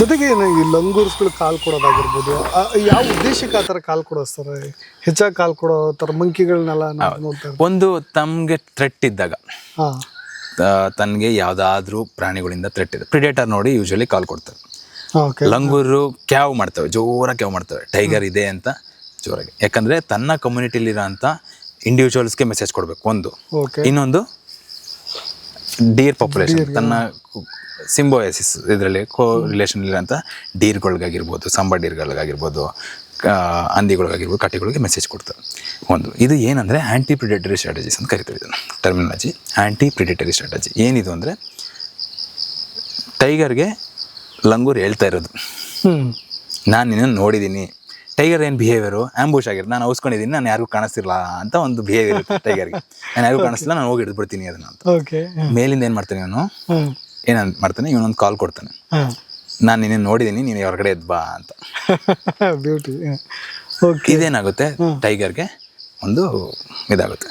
ಜೊತೆಗೆ ಈ ಲಂಗೂರ್ಸ್ಗಳು ಕಾಲ್ ಕೊಡೋದಾಗಿರ್ಬೋದು ಯಾವ ಉದ್ದೇಶಕ್ಕೆ ಆ ಥರ ಕಾಲ್ ಕೊಡೋದು ಸರ್ ಹೆಚ್ಚಾಗಿ ಕಾಲ್ ಕೊಡೋ ಥರ ಮಂಕಿಗಳನ್ನೆಲ್ಲ ನೋಡ್ತಾರೆ ಒಂದು ತಮಗೆ ಥ್ರೆಟ್ ಇದ್ದಾಗ ತನ್ಗೆ ಯಾವುದಾದ್ರೂ ಪ್ರಾಣಿಗಳಿಂದ ಥ್ರೆಟ್ ಇದೆ. ಪ್ರಿಡೇಟರ್ ನೋಡಿ ಯೂಶಲಿ ಕಾಲ್ ಕೊಡ್ತಾರೆ. ಲಂಗೂರು ಕ್ಯಾವ್ ಮಾಡ್ತವೆ ಜೋರಾಗಿ ಕ್ಯಾವ್ ಮಾಡ್ತವೆ. ಟೈಗರ್ ಇದೆ ಅಂತ ಜೋರಾಗಿ. ಯಾಕಂದ್ರೆ ತನ್ನ ಕಮ್ಯುನಿಟಿಲಿರೋ ಅಂತ ಇಂಡಿವಿಜುವಲ್ಸ್ಗೆ ಮೆಸೇಜ್ ಕೊಡಬೇಕು ಒಂದು. ಇನ್ನೊಂದು ಡೀರ್ ಪಾಪ್ಯುಲೇಷನ್ ತನ್ನ ಸಿಂಬೋಯಸಿಸ್ ಇದರಲ್ಲಿ ಕೋ ರಿಲೇಷನ್ ಇರೋಂಥ ಡೀರ್ಗಳಿಗಾಗಿರ್ಬೋದು ಸಂಬ ಡೀರ್ಗಳಿಗಾಗಿರ್ಬೋದು ಹಂದಿಗಳಿಗಾಗಿರ್ಬೋದು ಕಟ್ಟಿಗಳಿಗೆ ಮೆಸೇಜ್ ಕೊಡ್ತಾರೆ ಒಂದು ಇದು ಏನಂದರೆ ಆ್ಯಂಟಿ ಪ್ರಿಡೇಟರಿ ಸ್ಟ್ರಾಟಜೀಸ್ ಅಂತ ಕರಿತೀವಿ ಇದನ್ನು ಟರ್ಮಿನಾಲಜಿ ಆ್ಯಂಟಿ ಪ್ರಿಡೇಟರಿ ಸ್ಟ್ರಾಟಜಿ ಏನಿದು ಅಂದರೆ ಟೈಗರ್ಗೆ ಲಂಗೂರ್ ಹೇಳ್ತಾ ಇರೋದು. ನಾನು ನಿನ್ನನ್ನು ನೋಡಿದ್ದೀನಿ ಟೈಗರ್ ಏನು ಬಿಹೇವಿಯರು ಆಂಬುಷ್ ಆಗಿರೋದು. ನಾನು ಔಸ್ಕೊಂಡಿದ್ದೀನಿ ನಾನು ಯಾರಿಗೂ ಕಾಣಿಸ್ತಿಲ್ಲ ಅಂತ ಒಂದು ಬಿಹೇವಿಯರ್ ಇರುತ್ತೆ ಟೈಗರ್ಗೆ ನಾನು ಯಾರಿಗೂ ಕಾಣಿಸ್ತಿಲ್ಲ ನಾನು ಹೋಗಿ ಹಿಡಿದ್ಬಿಡ್ತೀನಿ ಅದನ್ನ ಅಂತ. ಓಕೆ ಮೇಲಿಂದ ಏನು ಮಾಡ್ತಾನೆ ಇವನು ಏನಂತ ಮಾಡ್ತಾನೆ? ಇವನೊಂದು ಕಾಲ್ ಕೊಡ್ತಾನೆ. ನಾನು ನಿನ್ನೆ ನೋಡಿದ್ದೀನಿ ನೀನು ಹೊರಗಡೆ ಎದ್ ಬಾ ಅಂತ. ಬ್ಯೂಟಿ ಇದೇನಾಗುತ್ತೆ? ಟೈಗರ್ಗೆ ಒಂದು ಇದಾಗುತ್ತೆ.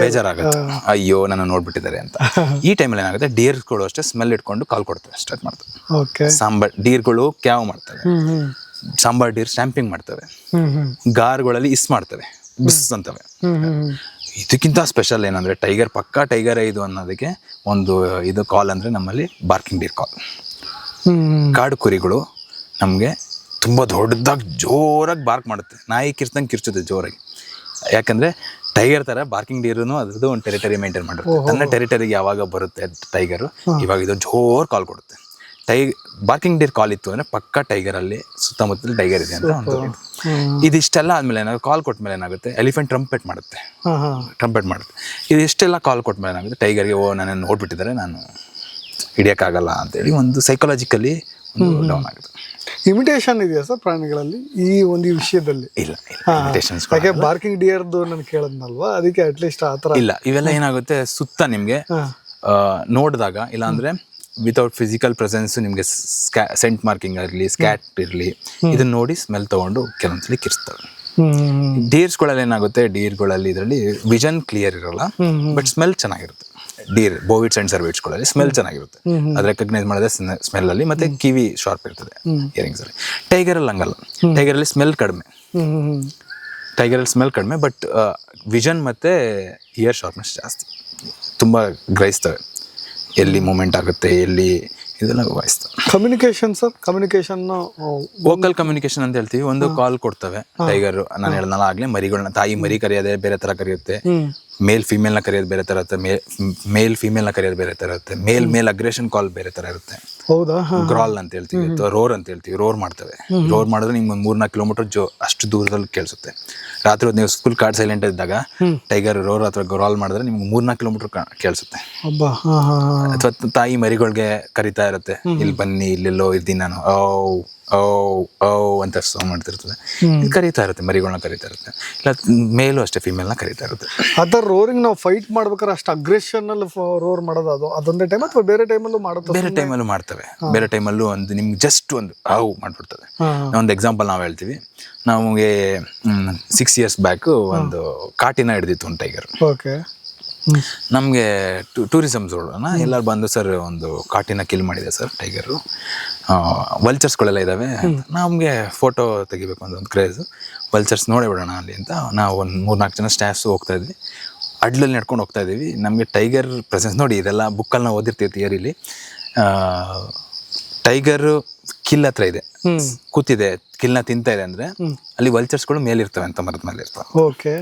ಬೇಜಾರಾಗುತ್ತೆ. ಅಯ್ಯೋ ನನ್ನ ನೋಡ್ಬಿಟ್ಟಿದ್ದಾರೆ ಅಂತ. ಈ ಟೈಮಲ್ಲಿ ಏನಾಗುತ್ತೆ? ಡೀರ್ಗಳು ಅಷ್ಟೇ ಸ್ಮೆಲ್ ಇಟ್ಕೊಂಡು ಕಾಲ್ ಕೊಡ್ತವೆ. ಸ್ಟಾರ್ಟ್ ಮಾಡ್ತವೆ. ಸಾಂಬಾರ್ ಡೀರ್ಗಳು ಕ್ಯಾವ್ ಮಾಡ್ತವೆ. ಹ್ಮ್. ಸಾಂಬಾರ್ ಡೀರ್ ಸ್ಟ್ಯಾಂಪಿಂಗ್ ಮಾಡ್ತವೆ. ಗಾರ್ಗಳಲ್ಲಿ ಇಸ್ ಮಾಡ್ತವೆ. ಬಿಸ್ ಅಂತವೆ. ಇದಕ್ಕಿಂತ ಸ್ಪೆಷಲ್ ಏನಂದ್ರೆ ಟೈಗರ್ ಪಕ್ಕಾ ಟೈಗರ್ ಇದು ಅನ್ನೋದಕ್ಕೆ ಒಂದು ಇದು ಕಾಲ್ ಅಂದ್ರೆ ನಮ್ಮಲ್ಲಿ ಬಾರ್ಕಿಂಗ್ ಡೀರ್ ಕಾಲ್ ಕಾಡು ಕುರಿಗಳು ನಮಗೆ ತುಂಬಾ ದೊಡ್ಡದಾಗಿ ಜೋರಾಗಿ ಬಾರ್ಕ್ ಮಾಡುತ್ತೆ. ನಾಯಿ ಕಿರ್ಚಂಗೆ ಕಿರ್ಚುತ್ತೆ ಜೋರಾಗಿ. ಯಾಕಂದ್ರೆ ಟೈಗರ್ ತರ ಬಾರ್ಕಿಂಗ್ ಡೀರ್ನು ಅದ್ರದ್ದು ಒಂದು ಟೆರಿಟರಿ ಮೇಂಟೈನ್ ಮಾಡಿರುತ್ತೆ. ತನ್ನ ಟೆರಿಟರಿಗೆ ಯಾವಾಗ ಬರುತ್ತೆ ಟೈಗರು ಇವಾಗ ಇದು ಜೋರ್ ಕಾಲ್ ಕೊಡುತ್ತೆ. ಟೈ ಬಾರ್ಕಿಂಗ್ ಡೀರ್ ಕಾಲ್ ಇತ್ತು ಅಂದ್ರೆ ಪಕ್ಕ ಟೈಗರ್ ಅಲ್ಲಿ ಸುತ್ತಮುತ್ತಲು ಟೈಗರ್ ಇದೆ ಅಂತ ಒಂದು ಇದು. ಇದಿಷ್ಟೆಲ್ಲ ಆದಮೇಲೆ ಏನಾಗುತ್ತೆ ಕಾಲ್ ಕೊಟ್ಟ ಮೇಲೆ ಏನಾಗುತ್ತೆ ಎಲಿಫೆಂಟ್ ಟ್ರಂಪೆಟ್ ಮಾಡುತ್ತೆ. ಟ್ರಂಪೆಟ್ ಮಾಡುತ್ತೆ. ಇದು ಇಷ್ಟೆಲ್ಲ ಕಾಲ್ ಕೊಟ್ಮೇಲೆ ಏನಾಗುತ್ತೆ ಟೈಗರ್ಗೆ ಓ ನನ್ನನ್ನು ನೋಡ್ಬಿಟ್ಟಿದ್ದಾರೆ ನಾನು ಹಿಡಿಯೋಕ್ಕಾಗಲ್ಲ ಅಂತೇಳಿ ಒಂದು ಸೈಕಲಾಜಿಕಲಿ ಒಂದು ಡೌನ್ ಆಗುತ್ತೆ. ಇಮಿಟೇಷನ್ ಇದೆಯಾ ಸರ್ ಪ್ರಾಣಿಗಳಲ್ಲಿ? ಈ ಒಂದು ವಿಷಯದಲ್ಲಿ? ಇಲ್ಲ ಇಮಿಟೇಷನ್ಸ್. ಯಾಕೆ ಬಾರ್ಕಿಂಗ್ ಡಿಯರ್ದು ನಾನು ಕೇಳದ್ನಲ್ವಾ? ಅದಕ್ಕೆ ಅಟ್ಲೀಸ್ಟ್ ಆ ಥರ. ಇಲ್ಲ ಇವೆಲ್ಲ ಏನಾಗುತ್ತೆ ಸುತ್ತ ನಿಮಗೆ ನೋಡಿದಾಗ ಇಲ್ಲ ಅಂದ್ರೆ ವಿತೌಟ್ ಫಿಸಿಕಲ್ ಪ್ರೆಸೆನ್ಸ್ ನಿಮಗೆ ಸೆಂಟ್ ಮಾರ್ಕಿಂಗ್ ಆಗಲಿ ಸ್ಕ್ಯಾಟ್ ಇರಲಿ ಇದನ್ನ ನೋಡಿ ಸ್ಮೆಲ್ ತಗೊಂಡು ಕೆಲವೊಂದ್ಸಲಿ ಕಿರ್ಸ್ತವೆ ಡೀರ್ಸ್ಗಳಲ್ಲಿ ಏನಾಗುತ್ತೆ ಡೀರ್ಗಳಲ್ಲಿ ಇದರಲ್ಲಿ ವಿಷನ್ ಕ್ಲಿಯರ್ ಇರಲ್ಲ ಬಟ್ ಸ್ಮೆಲ್ ಚೆನ್ನಾಗಿರುತ್ತೆ. ಡೀರ್ ಬೋವಿಟ್ಸ್ ಅಂಡ್ ಸರ್ವಿಟ್ಸ್ಗಳಲ್ಲಿ ಸ್ಮೆಲ್ ಚೆನ್ನಾಗಿರುತ್ತೆ. ಅದು ರೆಕಗ್ನೈಸ್ ಮಾಡಿದ್ರೆ ಸ್ಮೆಲ್ ಅಲ್ಲಿ ಮತ್ತೆ ಕಿವಿ ಶಾರ್ಪ್ ಇರ್ತದೆ ಇಯರಿಂಗ್ಸ್ ಅಲ್ಲಿ. ಟೈಗರ್ ಅಲ್ಲಿ ಹಂಗಲ್ಲ. ಟೈಗರ್ ಅಲ್ಲಿ ಸ್ಮೆಲ್ ಕಡಿಮೆ. ಟೈಗರ್ ಅಲ್ಲಿ ಸ್ಮೆಲ್ ಕಡಿಮೆ ಬಟ್ ವಿಷನ್ ಮತ್ತೆ ಇಯರ್ ಶಾರ್ಪ್ನೆಸ್ ಜಾಸ್ತಿ. ತುಂಬಾ ಗ್ರಹಿಸ್ತವೆ. ಎಲ್ಲಿ ಮೂಮೆಂಟ್ ಆಗುತ್ತೆ ಎಲ್ಲಿ ಇದೆಲ್ಲ ವಾಯಿಸ್ತವೆ communication sir communication vocal communication ಅಂತ ಹೇಳ್ತೀವಿ. ಒಂದು ಕಾಲ್ ಕೊಡ್ತವೆ. ಟೈಗರ್ ನಾನು ಹೇಳ್ದಲ್ಲ ಆಗ್ಲಿ ಮರಿಗಳನ್ನ ತಾಯಿ ಮರಿ ಕರೆಯೋದೇ ಬೇರೆ ತರ ಕರೆಯುತ್ತೆ. ಮೇಲ್ ಮೇಲ್ನ ಕರೆಯೋದು ಬೇರೆ ತರ ಇರುತ್ತೆ. ಮೇಲ್ ಫಿಮೇಲ್ನ ಕರೆಯೋದು ಬೇರೆ ತರ ಇರುತ್ತೆ. ಮೇಲ್ ಮೇಲ್ ಅಗ್ರೆಷನ್ ಕಾಲ್ ಬೇರೆ ತರ ಇರುತ್ತೆ. ಹೌದಾ? ಗ್ರಾಲ್ ಅಂತ ಹೇಳ್ತೀವಿ ಅಥವಾ ರೋರ್ ಅಂತ ಹೇಳ್ತೀವಿ ರೋರ್ ಮಾಡ್ತವೆ. ರೋರ್ ಮಾಡಿದ್ರೆ ನಿಮ್ಗೆ ಒಂದು ಮೂರ್ನಾಲ್ಕು ಕಿಲೋಮೀಟರ್ ಜೋ ಅಷ್ಟು ದೂರದಲ್ಲಿ ಕೇಳಿಸುತ್ತೆ. ರಾತ್ರಿ ಹೊತ್ತು ನೀವು ಫುಲ್ ಕಾರ್ಡ್ ಸೈಲೆಂಟ್ ಇದ್ದಾಗ ಟೈಗರ್ ರೋರ್ ಅಥವಾ ಗ್ರಾಲ್ ಮಾಡಿದ್ರೆ ನಿಮ್ಗೆ ಮೂರ್ನಾಲ್ಕು ಕಿಲೋಮೀಟರ್ ಕೇಳಿಸುತ್ತೆ. ಅಥವಾ ತಾಯಿ ಮರಿಗಳಿಗೆ ಕರಿತಾ ಇರುತ್ತೆ ಇಲ್ಲಿ ಬನ್ನಿ ಇಲ್ಲೆಲ್ಲೋ ಇದ್ದೀನಿ ನಾನು ಓ ಓ ಓ ಅಂತ ಸಾಂಗ್ ಮಾಡ್ತಿರ್ತದೆ. ಕರೀತಾ ಇರುತ್ತೆ ಮರಿಗಳನ್ನ ಕರೀತಾ ಇರುತ್ತೆ. ಇಲ್ಲ ಮೇಲು ಅಷ್ಟೇ ಫಿಮೇಲ್ನ ಕರೀತಾ ಇರುತ್ತೆ. ಅದರ ರೋರಿಂಗ್ ನಾವು ಫೈಟ್ ಮಾಡ್ಬೇಕಾದ್ರೆ ಅಷ್ಟು ಅಗ್ರೆಷನ್ ಅಲ್ಲಿ ರೋರ್ ಮಾಡೋದು ಅದು ಅದೊಂದೇ ಟೈಮ್ ಅಥವಾ ಬೇರೆ ಟೈಮಲ್ಲೂ ಮಾಡುತ್ತೆ ಬೇರೆ ಟೈಮಲ್ಲೂ ಮಾಡ್ತವೆ ಬೇರೆ ಟೈಮಲ್ಲೂ ಒಂದು ನಿಮ್ಗೆ ಜಸ್ಟ್ ಒಂದು ಹಾವು ಮಾಡಿಬಿಡ್ತದೆ. ಒಂದು ಎಕ್ಸಾಂಪಲ್ ನಾವು ಹೇಳ್ತೀವಿ. ನಮಗೆ ಸಿಕ್ಸ್ ಇಯರ್ಸ್ ಬ್ಯಾಕು ಒಂದು ಕಾಟಿನ ಹಿಡ್ದಿತ್ತು ಒಂದು ಟೈಗರ್ ಓಕೆ. ನಮಗೆ ಟೂರಿಸಮ್ ಝೋಡನ್ನ ಎಲ್ಲರೂ ಬಂದು ಸರ್ ಒಂದು ಕಾಟಿನ ಕಿಲ್ ಮಾಡಿದೆ ಸರ್ ಟೈಗರು ವಲ್ಚರ್ಸ್ಗಳೆಲ್ಲ ಇದ್ದಾವೆ ನಮಗೆ ಫೋಟೋ ತೆಗಿಬೇಕು ಅಂತ ಒಂದು ಕ್ರೇಜು ವಲ್ಚರ್ಸ್ ನೋಡೇ ಬಿಡೋಣ ಅಲ್ಲಿ ಅಂತ ನಾವು ಒಂದು ಮೂರ್ನಾಲ್ಕು ಜನ ಸ್ಟಾಫ್ಸು ಹೋಗ್ತಾ ಇದ್ವಿ. ಅಡ್ಲಲ್ಲಿ ನಡ್ಕೊಂಡು ಹೋಗ್ತಾ ಇದ್ದೀವಿ. ನಮಗೆ ಟೈಗರ್ ಪ್ರೆಸೆನ್ಸ್ ನೋಡಿ ಇದೆಲ್ಲ ಬುಕ್ಕಲ್ಲಿ ನಾವು ಓದಿರ್ತೀವಿ ಥಿಯರಿಲಿ ಟೈಗರ್ ಕಿಲ್ ಹತ್ರ ಇದೆ. ಕೂತಿದೆ ಕಿಲ್ನ ತಿಂತಾ ಇದೆ ಅಂದ್ರೆ ಅಲ್ಲಿ ವಲ್ಚರ್ಸ್ಗಳು ಮೇಲಿರ್ತವೆ ಅಂತ ಮರದ ಮೇಲೆ ಇರ್ತವೆ. ಓಕೆ.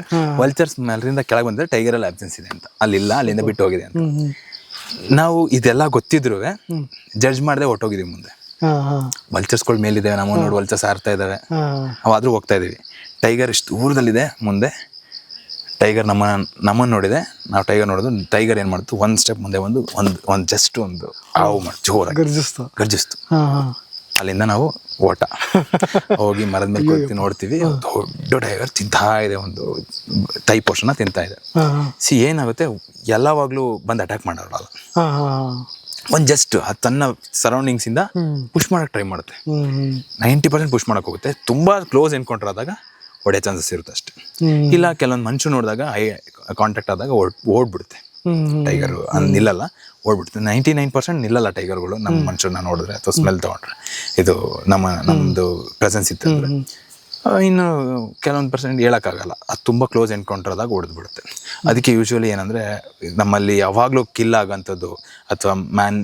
ವಲ್ಚರ್ಸ್ ಮೇಲಿಂದ ಕೆಳಗೆ ಬಂದ್ರೆ ಟೈಗರ್ ಅಲ್ಲಿ ಅಬ್ಸೆನ್ಸ್ ಇದೆ ಅಂತ. ಅಲ್ಲಿಲ್ಲ ಅಲ್ಲಿಂದ ಬಿಟ್ಟು ಹೋಗಿದೆ ಅಂತ. ನಾವು ಇದೆಲ್ಲ ಗೊತ್ತಿದ್ರು ಜಡ್ಜ್ ಮಾಡದೆ ಹೊಟ್ಟೋಗಿದೀವಿ ಮುಂದೆ. ವಲ್ಚರ್ಸ್ಗಳು ವಲ್ಚರ್ಸ್ಗಳು ಮೇಲಿದೆ ನಮ್ಮ ನೋಡಿ ವಲ್ಚರ್ಸ್ ಹಾರ್ತಾ ಇದಾವೆ ಅವಾದ್ರೂ ಹೋಗ್ತಾ ಇದೀವಿ ಟೈಗರ್ ಇಷ್ಟು ದೂರದಲ್ಲಿದೆ ಮುಂದೆ. ಟೈಗರ್ ನಮ್ಮ ನಮ್ಮನ್ನು ನೋಡಿದೆ. ನಾವು ಟೈಗರ್ ನೋಡಿದ್ರು ಟೈಗರ್ ಏನು ಮಾಡ್ತು? ಒಂದು ಸ್ಟೆಪ್ ಮುಂದೆ ಒಂದು ಒಂದು ಒಂದು ಜಸ್ಟ್ ಒಂದು ಹಾವು ಮಾಡಿ ಜೋರಾಗಿ. ಗರ್ಜಿಸ್ತು. ಗರ್ಜಿಸ್ತು. ಅಲ್ಲಿಂದ ನಾವು ಓಟ. ಹೋಗಿ ಮರದ ಮೇಲೆ ಕೂತಿ ನೋಡ್ತೀವಿ. ದೊಡ್ಡ ಟೈಗರ್ ತಿಂತಾ ಇದೆ ಒಂದು ತೈ ಪೋರ್ಷನ್ ತಿಂತಾ ಇದೆ. ಸಿ ಏನಾಗುತ್ತೆ? ಎಲ್ಲವಾಗ್ಲೂ ಬಂದು ಅಟ್ಯಾಕ್ ಹಾಂ ಒಂದು ಜಸ್ಟ್ ಅದು ತನ್ನ ಸರೌಂಡಿಂಗ್ಸಿಂದ ಇಂದ ಪುಷ್ ಮಾಡಕ್ಕೆ ಟ್ರೈ ಮಾಡುತ್ತೆ. ನೈಂಟಿ ಪರ್ಸೆಂಟ್ ಪುಷ್ ಮಾಡಕ್ಕೆ ಹೋಗುತ್ತೆ. ತುಂಬ ಕ್ಲೋಸ್ ಎನ್ಕೌಂಟರ್ ಆದಾಗ ಹೊಡೆಯೋ ಚಾನ್ಸಸ್ ಇರುತ್ತೆ ಅಷ್ಟೇ. ಇಲ್ಲ ಕೆಲವೊಂದು ಮನುಷ್ಯ ನೋಡಿದಾಗ ಐ ಕಾಂಟ್ಯಾಕ್ಟ್ ಆದಾಗ ಓಡ್ ಓಡ್ಬಿಡುತ್ತೆ. ಟೈಗರ್ ನಿಲ್ಲಲ್ಲ ಓಡ್ಬಿಡುತ್ತೆ. ನೈಂಟಿ ನೈನ್ ಪರ್ಸೆಂಟ್ ನಿಲ್ಲಲ್ಲ ಟೈಗರ್ಗಳು ನಮ್ಮ ಮನುಷ್ಯನ ನೋಡಿದ್ರೆ ಅಥವಾ ಸ್ಮೆಲ್ ತಗೊಂಡ್ರೆ. ಇದು ನಮ್ಮ ನಮ್ಮದು ಪ್ರೆಸೆನ್ಸ್ ಇತ್ತು ಅಂದರೆ. ಇನ್ನು ಕೆಲವೊಂದು ಪರ್ಸೆಂಟ್ ಹೇಳೋಕ್ಕಾಗಲ್ಲ. ಅದು ತುಂಬ ಕ್ಲೋಸ್ ಎನ್ಕೌಂಟ್ರದಾಗ ಬಿಡುತ್ತೆ ಅದಕ್ಕೆ ಯೂಶ್ವಲಿ ಏನಂದರೆ ನಮ್ಮಲ್ಲಿ ಯಾವಾಗಲೂ ಕಿಲ್ ಆಗೋಂಥದ್ದು ಅಥವಾ ಮ್ಯಾನ್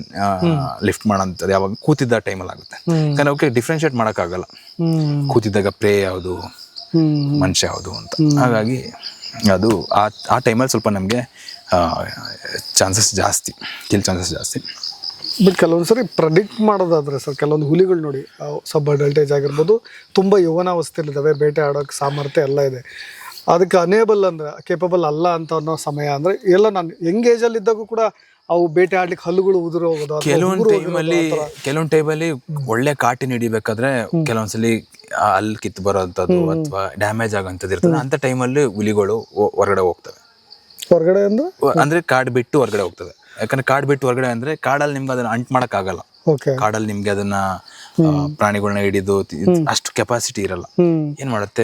ಲಿಫ್ಟ್ ಮಾಡೋಂಥದ್ದು ಯಾವಾಗ ಕೂತಿದ್ದ ಟೈಮಲ್ಲಿ ಆಗುತ್ತೆ. ಯಾಕಂದ್ರೆ ಅವಕ್ಕೆ ಡಿಫ್ರೆನ್ಷಿಯೇಟ್ ಮಾಡೋಕ್ಕಾಗಲ್ಲ. ಕೂತಿದ್ದಾಗ ಪ್ರೇ ಯಾವುದು? ಮನುಷ್ಯ ಯಾವುದು ಅಂತ. ಹಾಗಾಗಿ ಅದು ಆ ಆ ಟೈಮಲ್ಲಿ ಸ್ವಲ್ಪ ನಮಗೆ ಚಾನ್ಸಸ್ ಜಾಸ್ತಿ ಕಿಲ್ ಚಾನ್ಸಸ್ ಜಾಸ್ತಿ. ಬಟ್ ಕೆಲವೊಂದ್ಸರಿ ಪ್ರೆಡಿಕ್ಟ್ ಮಾಡೋದಾದ್ರೆ ಸರ್ ಕೆಲವೊಂದು ಹುಲಿಗಳು ನೋಡಿ ಸಬ್ ಅಡಲ್ಟೇಜ್ ಆಗಿರ್ಬೋದು ತುಂಬ ಯೌವನಾವಸ್ಥೆಯಲ್ಲಿದ್ದಾವೆ ಬೇಟೆ ಆಡೋಕೆ ಸಾಮರ್ಥ್ಯ ಎಲ್ಲ ಇದೆ. ಅದಕ್ಕೆ ಅನೇಬಲ್ ಅಂದ್ರೆ ಕೇಪಬಲ್ ಅಲ್ಲ ಅಂತ ಅನ್ನೋ ಸಮಯ ಅಂದರೆ ಎಲ್ಲ ನಾನು ಯಂಗ್ ಇದ್ದಾಗೂ ಕೂಡ ಅವು ಬೇಟೆ ಆಡ್ಲಿಕ್ಕೆ ಹಲ್ಲುಗಳು ಉದುರು ಹೋಗೋದು ಕೆಲವೊಂದು ಟೈಮಲ್ಲಿ. ಕೆಲವೊಂದು ಟೈಮಲ್ಲಿ ಒಳ್ಳೆ ಕಾಟಿನ ಹಿಡಿಬೇಕಾದ್ರೆ ಕೆಲವೊಂದ್ಸಲಿ ಅಲ್ಲಿ ಕಿತ್ತು ಬರೋಂಥದ್ದು ಅಥವಾ ಡ್ಯಾಮೇಜ್ ಆಗೋಂಥದ್ದು ಇರ್ತದೆ. ಅಂತ ಟೈಮಲ್ಲಿ ಹುಲಿಗಳು ಹೊರಗಡೆ ಹೋಗ್ತವೆ. ಹೊರಗಡೆ ಅಂದ್ರೆ? ಕಾಡ್ ಅಂದ್ರೆ ಕಾಡು ಬಿಟ್ಟು ಹೊರಗಡೆ ಹೋಗ್ತದೆ ಯಾಕಂದ್ರೆ ಕಾಡ್ ಬಿಟ್ಟು ಹೊರಗಡೆ ಅಂದ್ರೆ ಕಾಡಲ್ಲಿ ನಿಮ್ಗೆ ಅದನ್ನ ಅಂಟ್ ಮಾಡಕ್ ಆಗಲ್ಲ ಕಾಡಲ್ಲಿ ನಿಮ್ಗೆ ಅದನ್ನ ಪ್ರಾಣಿಗಳನ್ನ ಹಿಡಿದು ಅಷ್ಟು ಕೆಪಾಸಿಟಿ ಇರಲ್ಲ. ಏನ್ ಮಾಡುತ್ತೆ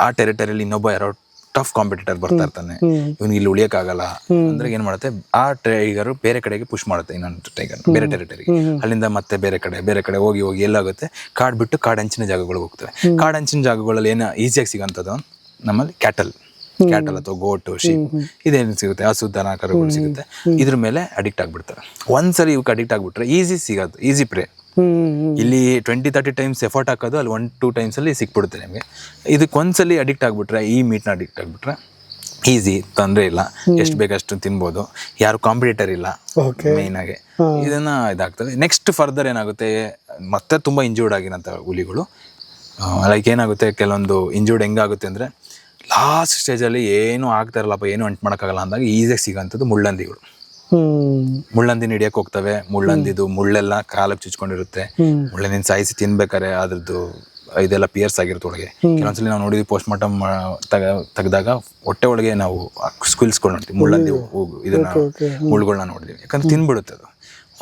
ಆ ಟೆರಿಟರಿಯಲ್ಲಿ ಇನ್ನೊಬ್ಬ ಯಾರೋ ಟಫ್ ಕಾಂಪಿಟೇಟರ್ ಬರ್ತಾ ಇರ್ತಾನೆ. ಇವ್ನಿಗೆ ಇಲ್ಲಿ ಉಳಿಯಕ್ಕಾಗಲ್ಲ. ಅಂದ್ರೆ ಏನ್ ಮಾಡುತ್ತೆ? ಆ ಟೈಗರ್ ಬೇರೆ ಕಡೆಗೆ ಪುಷ್ ಮಾಡುತ್ತೆ ಇನ್ನೊಂದು ಟೈಗರ್ ಬೇರೆ ಟೆರಿಟರಿ ಅಲ್ಲಿಂದ ಮತ್ತೆ ಬೇರೆ ಕಡೆ ಬೇರೆ ಕಡೆ ಹೋಗಿ ಹೋಗಿ ಎಲ್ಲಾಗುತ್ತೆ. ಕಾಡ್ ಬಿಟ್ಟು ಕಾಡ್ ಹಂಚಿನ ಜಾಗಗಳಿಗೆ ಹೋಗ್ತವೆ. ಕಾಡಂಚಿನ ಜಾಗಗಳಲ್ಲಿ ಏನು ಈಸಿಯಾಗಿ ಸಿಗೋಂಥದ್ದು ನಮ್ಮಲ್ಲಿ ಕ್ಯಾಟಲ್ ಕ್ಯಾಟಲ್ ಅಥವಾ ಗೋಟು ಶೀಪ್ ಇದೇನು ಸಿಗುತ್ತೆ? ಹಸು ದನ ಕರುಗಳು ಸಿಗುತ್ತೆ. ಇದ್ರ ಮೇಲೆ ಅಡಿಕ್ಟ್ ಆಗ್ಬಿಡ್ತಾರೆ. ಒಂದ್ಸರಿ ಇವಕ್ಕೆ ಅಡಿಕ್ಟ್ ಆಗ್ಬಿಟ್ರೆ ಈಸಿ ಸಿಗೋದು ಈಸಿ ಪ್ರೇ ಇಲ್ಲಿ ಟ್ವೆಂಟಿ ತರ್ಟಿ ಟೈಮ್ಸ್ ಎಫರ್ಟ್ ಹಾಕೋದು ಅಲ್ಲಿ ಒನ್ ಟೂ ಟೈಮ್ಸಲ್ಲಿ ಸಿಕ್ಬಿಡುತ್ತೆ ನಿಮಗೆ. ಇದಕ್ಕೆ ಒಂದ್ಸಲಿ ಅಡಿಕ್ಟ್ ಆಗಿಬಿಟ್ರೆ ಈ ಮೀಟ್ನ ಅಡಿಕ್ಟ್ ಆಗಿಬಿಟ್ರೆ ಈಸಿ ತೊಂದರೆ ಇಲ್ಲ. ಎಷ್ಟು ಬೇಕಷ್ಟು ತಿನ್ಬೋದು. ಯಾರು ಕಾಂಪಿಟೇಟರ್ ಇಲ್ಲ ಮೇಯ್ನ್ ಆಗಿ. ಇದನ್ನ ಇದಾಗ್ತದೆ. ನೆಕ್ಸ್ಟ್ ಫರ್ದರ್ ಏನಾಗುತ್ತೆ ಮತ್ತೆ ತುಂಬಾ ಇಂಜೂರ್ಡ್ ಆಗಿರೋಂಥ ಹುಲಿಗಳು ಲೈಕ್ ಏನಾಗುತ್ತೆ ಕೆಲವೊಂದು ಇಂಜೂರ್ಡ್ ಹೆಂಗಾಗುತ್ತೆ ಅಂದ್ರೆ ಲಾಸ್ಟ್ ಸ್ಟೇಜಲ್ಲಿ ಏನು ಆಗ್ತಾ ಇರಲ್ಲಪ್ಪ ಏನು ಅಂಟ್ ಮಾಡೋಕ್ಕಾಗಲ್ಲ ಅಂದಾಗ ಈಸಿಯಾಗಿ ಸಿಗೋಂಥದ್ದು ಮುಳ್ಳಂದಿಗಳು. ಮುಳ್ಳಂದಿನ ಹಿಡಿಯಕ್ ಹೋಗ್ತವೆ. ಮುಳ್ಳಂದಿದು ಮುಳ್ಳೆಲ್ಲ ಕಾಲಕ್ಕೆ ಚುಚ್ಕೊಂಡಿರುತ್ತೆ. ಮುಳ್ಳಂದಿನ ಮುಳ್ಳಿನ ಸಾಯಿಸಿ ತಿನ್ಬೇಕಾರೆ ಅದ್ರದ್ದು ಇದೆಲ್ಲ ಪಿಯರ್ಸ್ ಆಗಿರುತ್ತೆ ಒಳಗೆ. ಕೆಲವೊಂದ್ಸಲಿ ನಾವು ನೋಡಿದ್ವಿ ಪೋಸ್ಟ್ ಮಾರ್ಟಮ್ ತೆಗ್ದಾಗ ಹೊಟ್ಟೆ ಒಳಗೆ ನಾವು ಸ್ಕಿಲ್ಸ್ಗಳು ನೋಡ್ತೀವಿ. ಮುಳ್ಳಂದಿ ಇದನ್ನ. ಮುಳ್ಳುಗಳನ್ನ ನೋಡಿದ್ವಿ ಯಾಕಂದ್ರೆ ತಿನ್ಬಿಡುತ್ತೆ ಅದು.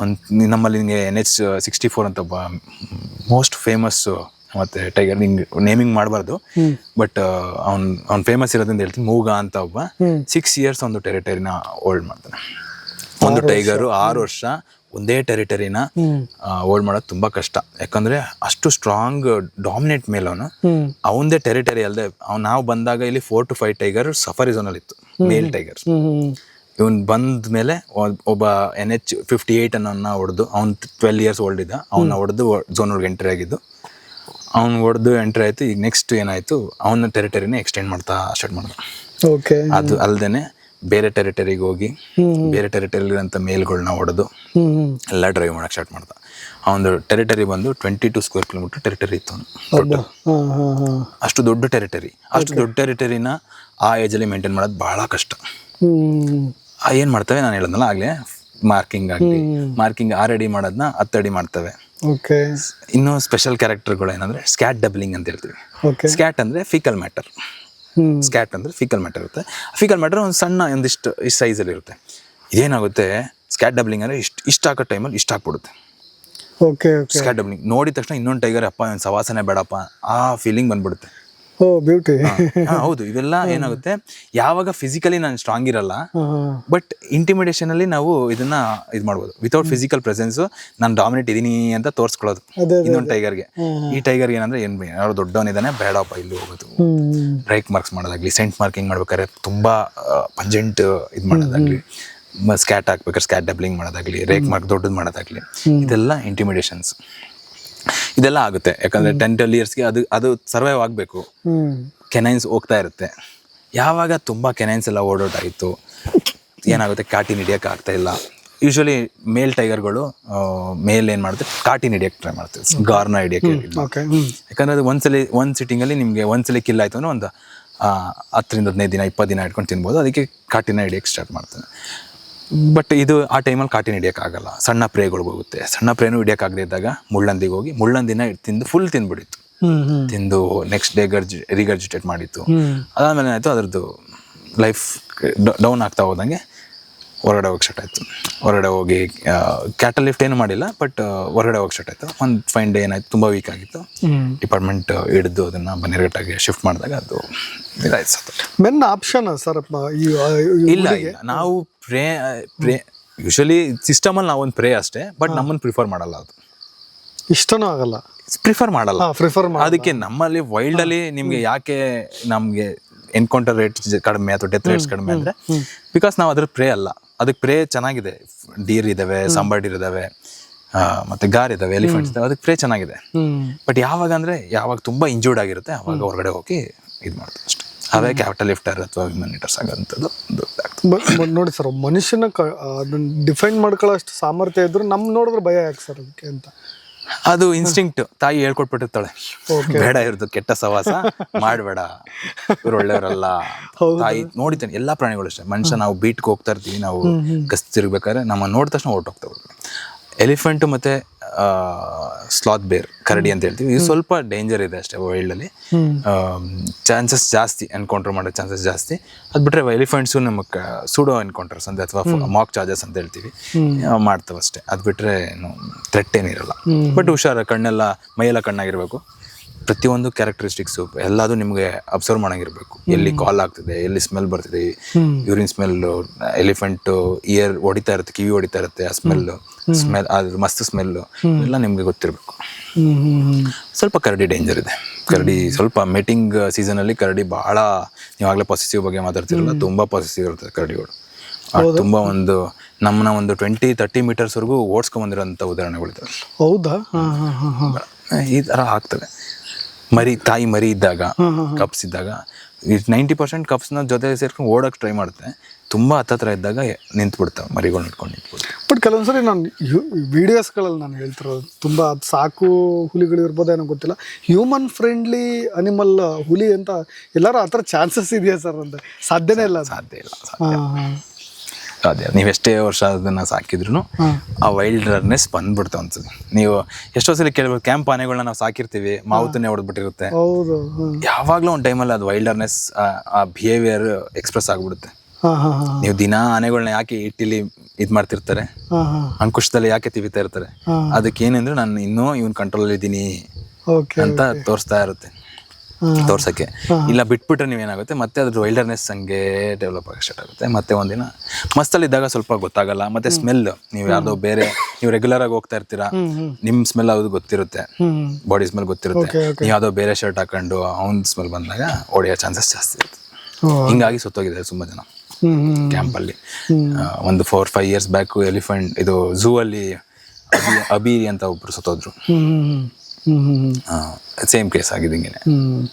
ಒಂದು ನಮ್ಮಲ್ಲಿ ನಿಮಗೆ ಎನ್ ಎಚ್ ಸಿಕ್ಸ್ಟಿ ಫೋರ್ ಅಂತ ಒಬ್ಬ ಮೋಸ್ಟ್ ಫೇಮಸ್ ಮತ್ತೆ ಟೈಗರ್ ನಿಂಗೆ ನೇಮಿಂಗ್ ಮಾಡಬಾರ್ದು. ಬಟ್ ಅವ್ನ್ ಅವ್ನ್ ಫೇಮಸ್ ಇರೋದ್ರಿಂದ ಹೇಳ್ತೀನಿ. ಮೂಗ ಅಂತ ಒಬ್ಬ ಸಿಕ್ಸ್ ಇಯರ್ಸ್ ಒಂದು ಟೆರಿಟರಿನ ಹೋಲ್ಡ್ ಮಾಡ್ತಾನೆ. ಒಂದು ಟೈಗರು ಆರು ವರ್ಷ ಒಂದೇ ಟೆರಿಟರಿನ ಹೋಲ್ಡ್ ಮಾಡೋದು ತುಂಬಾ ಕಷ್ಟ. ಯಾಕಂದ್ರೆ ಅಷ್ಟು ಸ್ಟ್ರಾಂಗ್ ಡಾಮಿನೇಟ್ ಮೇಲೆ ಅವನು ಅವಂದೇ ಟೆರಿಟರಿ ಅಲ್ಲದೆ ಅವ್ನು ನಾವು ಬಂದಾಗ ಇಲ್ಲಿ four to five tiger safari ಅಲ್ಲಿ ಇತ್ತು ಮೇಲ್ ಟೈಗರ್ ಇವನ್ ಬಂದ ಮೇಲೆ ಒಬ್ಬ ಎನ್ ಎಚ್ ಫಿಫ್ಟಿ ಏಯ್ಟ್ ಅನ್ನೋನ್ನ ಹೊಡೆದು ಅವ್ನು ಟ್ವೆಲ್ ಇಯರ್ಸ್ ಓಲ್ಡ್ ಇದ್ದ ಅವನ್ನ ಹೊಡೆದು ಝೋನ್ ಒಳಗೆ ಎಂಟ್ರಿ ಆಗಿದ್ದು. ಅವ್ನು ಹೊಡೆದು ಎಂಟ್ರಿ ಆಯ್ತು ಈಗ ನೆಕ್ಸ್ಟ್ ಏನಾಯ್ತು ಅವನ ಟೆರಿಟರಿನ ಎಕ್ಸ್ಟೆಂಡ್ ಮಾಡ್ತಾ ಸ್ಟಾರ್ಟ್ ಮಾಡ್ದ. ಓಕೆ ಅದು ಅಲ್ದೇನೆ ಬೇರೆ ಟೆರಿಟರಿಗೆ ಹೋಗಿ ಬೇರೆ ಟೆರಿಟರಿಲಿರೋಂಥ ಮೇಲ್ಗಳನ್ನ ಹೊಡೆದು ಎಲ್ಲ ಡ್ರೈವ್ ಮಾಡಕ್ಕೆ ಸ್ಟಾರ್ಟ್ ಮಾಡ್ದ. ಅವನದು ಟೆರಿಟರಿ ಬಂದು twenty two square kilometre territory ಇತ್ತು ಅವ್ನು ಹಾ ಅಷ್ಟು ದೊಡ್ಡ ಟೆರಿಟರಿ ಅಷ್ಟು ದೊಡ್ಡ ಟೆರಿಟರಿನ ಆ ಏಜಲ್ಲಿ ಮೇಂಟೈನ್ ಮಾಡೋದು ಭಾಳ ಕಷ್ಟ. ಏನ್ ಮಾಡ್ತವೆ ನಾನು ಹೇಳದ್ನಲ್ಲ ಆಗ್ಲೇ ಮಾರ್ಕಿಂಗ್ ಆಗಲಿ. ಮಾರ್ಕಿಂಗ್ ಆರು ಅಡಿ ಮಾಡೋದನ್ನ ಹತ್ತು ಅಡಿ ಮಾಡ್ತವೆ. ಇನ್ನು ಸ್ಪೆಷಲ್ ಕ್ಯಾರೆಕ್ಟರ್ಗಳು ಏನಂದ್ರೆ ಸ್ಕ್ಯಾಟ್ ಡಬ್ಲಿಂಗ್ ಅಂತ ಹೇಳ್ತೀವಿ. ಸ್ಕ್ಯಾಟ್ ಅಂದ್ರೆ ಫಿಕಲ್ ಮ್ಯಾಟರ್ ಸ್ಕ್ಯಾಟ್ ಅಂದ್ರೆ ಫಿಕಲ್ ಮ್ಯಾಟರ್ ಇರುತ್ತೆ. ಫಿಕಲ್ ಮ್ಯಾಟರ್ ಒಂದು ಸಣ್ಣ ಒಂದಿಷ್ಟು ಇಷ್ಟು ಸೈಜಲ್ಲಿ ಇರುತ್ತೆ. ಇದೇನಾಗುತ್ತೆ ಸ್ಕ್ಯಾಟ್ ಡಬ್ಲಿಂಗ್ ಅಂದ್ರೆ ಇಷ್ಟು ಇಷ್ಟು ಹಾಕೋ ಟೈಮಲ್ಲಿ ಇಷ್ಟು ಹಾಕ್ಬಿಡುತ್ತೆ ಓಕೆ ಓಕೆ ಸ್ಕ್ಯಾಟ್ ಡಬ್ಲಿಂಗ್ ನೋಡಿದ ತಕ್ಷಣ ಇನ್ನೊಂದು ಟೈಗರ್ ಅಪ್ಪ ಒಂದು ಸವಾಸನೆ ಬೇಡಪ್ಪ. ಆ ಫೀಲಿಂಗ್ ಬಂದ್ಬಿಡುತ್ತೆ. ಓ ಬ್ಯೂಟಿ ಹೌದು. ಇವೆಲ್ಲ ಏನಾಗುತ್ತೆ? ಯಾವಾಗ ಫಿಸಿಕಲಿ ನಾನು ಸ್ಟ್ರಾಂಗ್ ಇರಲ್ಲ ಬಟ್ ಇಂಟಿಮಿಡೇಷನ್ ಅಲ್ಲಿ ನಾವು ಇದನ್ನ ಇದು ಮಾಡ್ಬೋದು. ವಿತೌಟ್ ಫಿಸಿಕಲ್ ಪ್ರೆಸೆನ್ಸ್ ನಾನು ಡಾಮಿನೇಟ್ ಇದೀನಿ ಅಂತ ತೋರಿಸ್ಕೊಳ್ಳೋದು ಇನ್ನೊಂದು ಟೈಗರ್ಗೆ ಈ ಟೈಗರ್ಗೆ ಏನಂದ್ರೆ ಏನ್ ಯಾರೋ ಇದಾನೆ ಬೇಡಪ್ಪ ಇಲ್ಲಿ ಹೋಗೋದು. ಸ್ಟ್ರೈಕ್ ಮಾರ್ಕ್ಸ್ ಮಾಡೋದಾಗ್ಲಿ ಸೆಂಟ್ ಮಾರ್ಕಿಂಗ್ ಮಾಡ್ಬೇಕಾದ್ರೆ ತುಂಬಾ ಪಂಜೆಂಟ್ ಇದು ಮಾಡೋದಾಗ್ಲಿ ಸ್ಕ್ಯಾಟ್ ಹಾಕ್ಬೇಕಾದ್ರೆ ಸ್ಕ್ಯಾಟ್ ಡಬ್ಲಿಂಗ್ ಮಾಡೋದಾಗ್ಲಿ ರೇಕ್ ಮಾರ್ಕ್ ದೊಡ್ಡದು ಮಾಡೋದಾಗ್ಲಿ ಇದೆಲ್ಲ ಇಂಟಿಮಿಡೇಷನ್ಸ್ ಇದೆಲ್ಲ ಆಗುತ್ತೆ. ಯಾಕಂದ್ರೆ ಟೆನ್ ಟ್ವೆಲ್ ಇಯರ್ಸ್ಗೆ ಅದು ಅದು ಸರ್ವೈವ್ ಆಗಬೇಕು. ಕೆನೈನ್ಸ್ ಹೋಗ್ತಾ ಇರುತ್ತೆ. ಯಾವಾಗ ತುಂಬ ಕೆನೈನ್ಸ್ ಎಲ್ಲ ಓಡೋಟ್ ಆಯಿತು ಏನಾಗುತ್ತೆ? ಕಾಟಿನ ಹಿಡಿಯೋಕೆ ಆಗ್ತಾ ಇಲ್ಲ. ಯೂಶ್ವಲಿ ಮೇಲ್ ಟೈಗರ್ಗಳು ಮೇಲ್ ಏನು ಮಾಡುತ್ತೆ? ಕಾಟಿನ ಹಿಡಿಯೋಕೆ ಟ್ರೈ ಮಾಡ್ತೇವೆ. ಗಾರ್ನ ಹಿಡಿಯೋಕೆ ಯಾಕಂದ್ರೆ ಅದು ಒಂದ್ಸಲಿ ಒಂದು ಸಿಟ್ಟಿಂಗಲ್ಲಿ ನಿಮಗೆ ಒಂದ್ಸಲಿ ಕಿಲ್ ಆಯಿತು ಅಂದ್ರೆ ಒಂದು ಹತ್ತರಿಂದ ಹದಿನೈದು ದಿನ ಇಪ್ಪತ್ತು ದಿನ ಇಟ್ಕೊಂಡು ತಿನ್ಬೋದು. ಅದಕ್ಕೆ ಕಾಟಿನ ಹಿಡಿಯೋಕೆ ಸ್ಟಾರ್ಟ್ ಮಾಡ್ತಾನೆ ಬಟ್ ಇದು ಆ ಟೈಮಲ್ಲಿ ಕಾಟಿನ ಹಿಡಿಯೋಕ್ಕಾಗಲ್ಲ. ಸಣ್ಣ ಪ್ರೇಗಳು ಹೋಗುತ್ತೆ. ಸಣ್ಣ ಪ್ರೇನು ಹಿಡಿಯೋಕ್ಕಾಗದೇ ಇದ್ದಾಗ ಮುಳ್ಳಂದಿಗೆ ಹೋಗಿ ಮುಳ್ಳಂದಿನ ತಿಂದು ಫುಲ್ ತಿಂದ್ಬಿಡಿತ್ತು ತಿಂದು ನೆಕ್ಸ್ಟ್ ಡೇ ಗರ್ಜಿ ರಿಗರ್ಜಿಟೇಟ್ ಮಾಡಿತ್ತು. ಅದಾದಮೇಲೆ ಏನಾಯಿತು ಅದ್ರದ್ದು ಲೈಫ್ ಡೌನ್ ಆಗ್ತಾ ಹೋದಂಗೆ ಹೊರಗಡೆ ಹೋಗಿ ಸ್ಟಾರ್ಟ್ ಆಯಿತು. ಹೊರಗಡೆ ಹೋಗಿ ಕ್ಯಾಟಲ್ ಲಿಫ್ಟ್ ಏನು ಮಾಡಿಲ್ಲ ಬಟ್ ಹೊರಗಡೆ ಹೋಗಿ ಸ್ಟಾರ್ಟ್ ಆಯಿತು. ಒಂದು ಫೈನ್ ಡೇ ಏನಾಯ್ತು ತುಂಬ ವೀಕ್ ಆಗಿತ್ತು. ಡಿಪಾರ್ಟ್ಮೆಂಟ್ ಹಿಡಿದು ಅದನ್ನು ಬನ್ನೇರ್ಘಟ್ಟಾಗೆ ಶಿಫ್ಟ್ ಮಾಡಿದಾಗ ಅದು ಇದಾಯ್ತು ಸತ್ತು ಮೆನ್ ಆಪ್ಷನ್ ಸರ್ ಇಲ್ಲ ನಾವು ಪ್ರೇ ಪ್ರೇ ಯೂಶಲಿ ಸಿಸ್ಟಮಲ್ಲಿ ನಾವೊಂದು ಪ್ರೇ ಅಷ್ಟೇ ಬಟ್ ನಮ್ಮನ್ನು ಪ್ರಿಫರ್ ಮಾಡಲ್ಲ ಅದು. ಇಷ್ಟನೂ ಆಗಲ್ಲ. ಪ್ರಿಫರ್ ಮಾಡಲ್ಲ. ಪ್ರಿಫರ್ ಮಾಡಿ ಅದಕ್ಕೆ ನಮ್ಮಲ್ಲಿ ವೈಲ್ಡ್ ಅಲ್ಲಿ ನಿಮ್ಗೆ ಯಾಕೆ ನಮಗೆ ಎನ್ಕೌಂಟರ್ ರೇಟ್ ಕಡಿಮೆ ಅಥವಾ ಡೆತ್ ರೇಟ್ಸ್ ಕಡಿಮೆ ಅಂದರೆ ಬಿಕಾಸ್ ನಾವು ಅದ್ರ ಪ್ರೇ ಅಲ್ಲ. ಅದಕ್ಕೆ ಪ್ರೇ ಚೆನ್ನಾಗಿದೆ. ಡೀರ್ ಇದಾವೆ ಸಾಂಬಾರ್ ಡೀರ್ ಇದಾವೆ ಮತ್ತೆ ಗಾರ್ ಇದಾವೆ ಎಲಿಫೆಂಟ್ಸ್ ಇದಾವೆ ಅದಕ್ಕೆ ಪ್ರೇ ಚೆನ್ನಾಗಿದೆ. ಬಟ್ ಯಾವಾಗ ಅಂದ್ರೆ ಯಾವಾಗ ತುಂಬಾ ಇಂಜೂರ್ಡ್ ಆಗಿರುತ್ತೆ ಅವಾಗ ಹೊರಗಡೆ ಹೋಗಿ ಇದು ಮಾಡ್ತೀವಿ ಅಷ್ಟೇ. ಅದೇ ಕ್ಯಾಪಿಟಲ್ ಲಿಫ್ಟರ್ ಅಥವಾ ಮಿನಿಟರ್ಸ್ ಆಗೋಂಥದ್ದು ನೋಡಿ ಸರ್ ಮನುಷ್ಯನ ಕ ಅದನ್ನ ಡಿಫೈನ್ ಮಾಡ್ಕೊಳ್ಳೋ ಅಷ್ಟು ಸಾಮರ್ಥ್ಯ ಇದ್ರು ನಮ್ ನೋಡಿದ್ರೆ ಭಯ ಯಾಕೆ ಸರ್ ಅದಕ್ಕೆ ಅಂತ? ಅದು ಇನ್ಸ್ಟಿಂಕ್ಟ್ ತಾಯಿ ಹೇಳ್ಕೊಟ್ಬಿಟ್ಟಿರ್ತಾಳೆ. ಬೇಡ ಇರೋದು ಕೆಟ್ಟ ಸವಾಸ ಮಾಡಬೇಡ. ಇವ್ರು ಒಳ್ಳೆಯವರಲ್ಲ. ತಾಯಿ ನೋಡಿದ್ದೇನೆ ಎಲ್ಲಾ ಪ್ರಾಣಿಗಳು ಅಷ್ಟೇ. ಮನುಷ್ಯ ನಾವು ಬೀಟ್ಗೆ ಹೋಗ್ತಾ ಇರ್ತೀವಿ ನಾವು ಗಸ್ತು ತಿರ್ಬೇಕಾದ್ರೆ ನಮ್ಮ ನೋಡಿದ ತಕ್ಷಣ ಹೊರಟೋಗ್ತಾ ಎಲಿಫೆಂಟ್ ಮತ್ತೆ ಸ್ಲಾತ್ ಬೇರ್ ಕರಡಿ ಅಂತ ಹೇಳ್ತೀವಿ. ಇದು ಸ್ವಲ್ಪ ಡೇಂಜರ್ ಇದೆ ಅಷ್ಟೇ ವೈಲ್ಡ್ ಅಲ್ಲಿ. ಚಾನ್ಸಸ್ ಜಾಸ್ತಿ ಎನ್ಕೌಂಟರ್ ಮಾಡೋ ಚಾನ್ಸಸ್ ಜಾಸ್ತಿ. ಅದು ಬಿಟ್ರೆ ಎಲಿಫೆಂಟ್ಸು ನಮಗೆ ಸೂಡೋ ಎನ್ಕೌಂಟರ್ಸ್ ಅಂತ ಅಥವಾ ಮಾಕ್ ಚಾರ್ಜಸ್ ಅಂತ ಹೇಳ್ತೀವಿ. ಮಾಡ್ತಾವೆ ಅಷ್ಟೇ. ಅದು ಬಿಟ್ರೆ ಏನು ಥ್ರೆಟ್ ಏನಿರಲ್ಲ ಬಟ್ ಹುಷಾರ ಕಣ್ಣೆಲ್ಲ ಮೈಯೆಲ್ಲ ಕಣ್ಣಾಗಿರ್ಬೇಕು. ಪ್ರತಿಯೊಂದು ಕ್ಯಾರೆಕ್ಟರಿಸ್ಟಿಕ್ಸು ಎಲ್ಲದು ನಿಮಗೆ ಅಬ್ಸರ್ವ್ ಮಾಡಂಗಿರ್ಬೇಕು. ಎಲ್ಲಿ ಕಾಲ್ ಆಗ್ತಿದೆ ಎಲ್ಲಿ ಸ್ಮೆಲ್ ಬರ್ತಿದೆ ಯೂರಿನ್ ಸ್ಮೆಲ್ ಎಲಿಫೆಂಟ್ ಇಯರ್ ಹೊಡಿತಾ ಇರುತ್ತೆ ಕಿವಿ ಹೊಡಿತಾ ಇರುತ್ತೆ ಆ ಸ್ಮೆಲ್ ಸ್ಮೆಲ್ ಅದು ಮಸ್ತ್ ಸ್ಮೆಲ್ ಎಲ್ಲ ನಿಮಗೆ ಗೊತ್ತಿರಬೇಕು. ಸ್ವಲ್ಪ ಕರಡಿ ಡೇಂಜರ್ ಇದೆ. ಕರಡಿ ಸ್ವಲ್ಪ ಮೇಟಿಂಗ್ ಸೀಸನಲ್ಲಿ ಕರಡಿ ಬಹಳ ನೀವಾಗಲೇ ಪಾಸಿಟಿವ್ ಬಗ್ಗೆ ಮಾತಾಡ್ತಿರಲ್ಲ ತುಂಬಾ ಪಾಸಿಟಿವ್ ಇರ್ತದೆ ಕರಡಿಗಳು. ತುಂಬಾ ಒಂದು ನಮ್ಮನ್ನ ಒಂದು ಟ್ವೆಂಟಿ ತರ್ಟಿ ಮೀಟರ್ಸ್ವರೆಗೂ ಓಡಿಸ್ಕೊಂಬಂದಿರೋಂಥ ಉದಾಹರಣೆಗಳಿದ್ದಾವೆ ಹೌದಾ? ಹಾ ಹಾ ಹಾ ಹಾ. ಈ ತರ ಆಗ್ತದೆ. ಮರಿ ತಾಯಿ ಮರಿ ಇದ್ದಾಗ ಕಪ್ಸ್ ಇದ್ದಾಗ ನೈಂಟಿ ಪರ್ಸೆಂಟ್ ಕಪ್ಸ್ನ ಜೊತೆ ಸೇರ್ಕೊಂಡು ಓಡೋಕೆ ಟ್ರೈ ಮಾಡುತ್ತೆ. ತುಂಬ ಹತ್ತತ್ರ ಇದ್ದಾಗ ನಿಂತ್ಬಿಡ್ತಾವೆ ಮರಿಗಳು ನಿಂತ್ಕೊಂಡು ನಿಂತ್ಬಿಡ್ತಾವೆ. ಬಟ್ ಕೆಲವೊಂದ್ಸರಿ ನಾನು ವಿಡಿಯೋಸ್ಗಳಲ್ಲಿ ನಾನು ಹೇಳ್ತಿರೋದು. ತುಂಬ ಸಾಕು ಹುಲಿಗಳು ಇರ್ಬೋದೇನೋ ಗೊತ್ತಿಲ್ಲ. ಹ್ಯೂಮನ್ ಫ್ರೆಂಡ್ಲಿ ಅನಿಮಲ್ ಹುಲಿ ಅಂತ ಎಲ್ಲರೂ ಆ ಥರ ಚಾನ್ಸಸ್ ಇದೆಯಾ ಸರ್ ಅಂತ? ಸಾಧ್ಯನೇ ಇಲ್ಲ ಸಾಧ್ಯ ಇಲ್ಲ ಅದೇ ನೀವು ಎಷ್ಟೇ ವರ್ಷ ಅದನ್ನು ಸಾಕಿದ್ರು ಆ ವೈಲ್ಡ್ನೆಸ್ ಬಂದ್ಬಿಡ್ತಾವೆ ಅನ್ಸುತ್ತೆ ನೀವು ಎಷ್ಟೋ ಸಲ ಕೇಳ್ಬೋದು ಕ್ಯಾಂಪ್ ಆನೆಗಳನ್ನ ನಾವು ಸಾಕಿರ್ತೀವಿ ಮಾವುತನೇ ಹೊಡೆದ್ಬಿಟ್ಟಿರುತ್ತೆ. ಯಾವಾಗಲೂ ಒಂದು ಟೈಮಲ್ಲಿ ಅದು ವೈಲ್ಡರ್ನೆಸ್ ಆ ಬಿಹೇವಿಯರ್ ಎಕ್ಸ್ಪ್ರೆಸ್ ಆಗ್ಬಿಡುತ್ತೆ. ನೀವು ದಿನ ಆನೆಗಳನ್ನ ಯಾಕೆ ಇಟ್ಟಿಲಿ ಇದ್ ಮಾಡ್ತಿರ್ತಾರೆ? ಅಂಕುಶದಲ್ಲಿ ಯಾಕೆ ತಿವಿತಾ ಇರ್ತಾರೆ? ಅದಕ್ಕೆ ಏನಂದ್ರೆ ನಾನು ಇನ್ನೂ ಇವನ್ ಕಂಟ್ರೋಲ್ ಇದ್ದೀನಿ ಓಕೆ ಅಂತ ತೋರಿಸ್ತಾ ಇರುತ್ತೆ. ತೋರ್ಸಕ್ಕೆ. ಇಲ್ಲ ಬಿಟ್ಬಿಟ್ರೆ ನೀವೇನಾಗುತ್ತೆ ಮತ್ತೆ ಅದ್ರ ವೈಲ್ಡರ್ನೆಸ್ ಹಂಗೆ ಡೆವಲಪ್ ಆಗಿ ಸ್ಟಾರ್ಟ್ ಆಗುತ್ತೆ. ಮತ್ತೆ ಒಂದಿನ ಮಸ್ತಲ್ಲಿದ್ದಾಗ ಸ್ವಲ್ಪ ಗೊತ್ತಾಗಲ್ಲ ಮತ್ತೆ ಸ್ಮೆಲ್ ನೀವು ಯಾವ್ದೋ ಬೇರೆ ನೀವು ರೆಗ್ಯುಲರ್ ಆಗಿ ಹೋಗ್ತಾ ಇರ್ತೀರಾ? ನಿಮ್ ಸ್ಮೆಲ್ ಅದು ಗೊತ್ತಿರುತ್ತೆ. ಬಾಡಿ ಸ್ಮೆಲ್ ಗೊತ್ತಿರುತ್ತೆ. ನೀವು ಯಾವ್ದೋ ಬೇರೆ ಶರ್ಟ್ ಹಾಕೊಂಡು ಅವ್ನ ಸ್ಮೆಲ್ ಬಂದಾಗ ಹೊಡೆಯೋ ಚಾನ್ಸಸ್ ಜಾಸ್ತಿ ಇರುತ್ತೆ. ಹಿಂಗಾಗಿ ಸುತ್ತೋಗಿದೆ ತುಂಬಾ ಜನ. ಕ್ಯಾಂಪಲ್ಲಿ ಒಂದು four five years back elephant ಇದು ಝೂ ಅಲ್ಲಿ ಅಬಿ ಅಬಿ ಅಂತ ಒಬ್ರು ಸತ್ತೋದ್ರು. ಸೇಮ್ ಕೇಸ್ ಆಗಿದೆ ಹಿಂಗೆ ಹ್ಮ್.